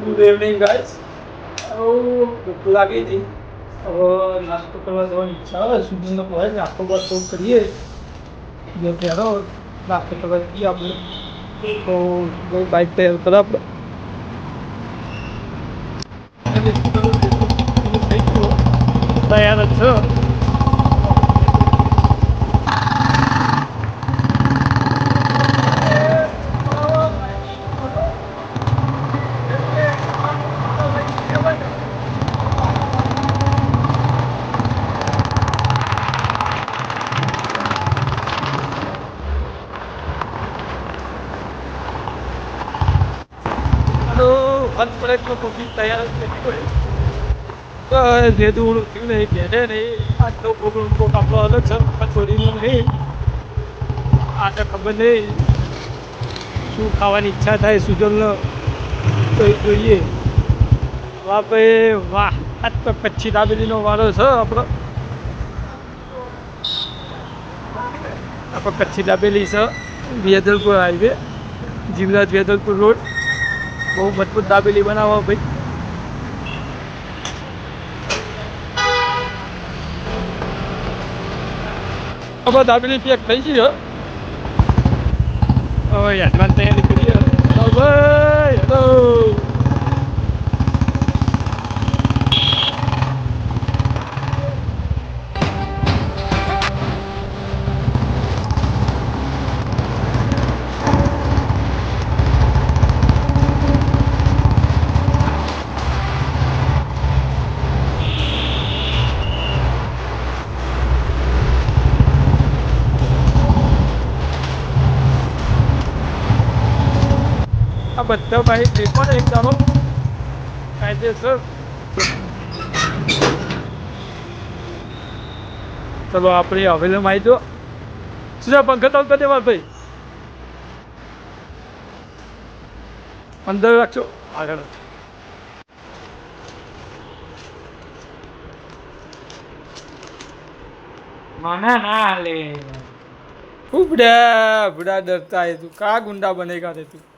Good evening guys ભૂખ લાગી હતી હવે નાસ્તો કરવા જવાની ઈચ્છા આવે સુધીનો કહે નાસ્તો બાસ્તો કરીએ જો પહેરો નાસ્તો કરવા જઈએ આપણે તો બાઇક તૈયાર કરા આપણે તૈયાર જ છો અનપ્રેટનો કોફી તૈયાર જ નથી કોઈ બસ જેતું હું થયું નહીં ઘેરે નહીં. આજનો પ્રોગ્રામ કોક આપણો અલગ છે છોડીનો નહીં. આને ખબર નહીં શું ખાવાની ઈચ્છા થાય સુજલનો તો એ જોઈએ. વાહ ભાઈ, વાહ. આજ તો કચ્છી દાબેલીનો વારો છે આપણો. આપણે કચ્છી દાબેલી છે, વેદલપુર હાઈવે, જીવરાજ વેદલપુર રોડ. બહુ મજબૂત દાબેલી બનાવો ભાઈ. હવે દાબેલી પેક થઈ ગઈ હો. હવે યાદવાન તૈયારી આ બધા ભાઈ જે પણ એક દાડો કાયદેસર. ચલો, આપણે હવેલમ આવી જો સુજા પંખા ચાલતા દેવા ભાઈ. અંદર રાખજો. આગળ. મને ના લે. ઉબડા ઉબડા ડરતા હે તું. કા ગુંડા બને કાતે તું?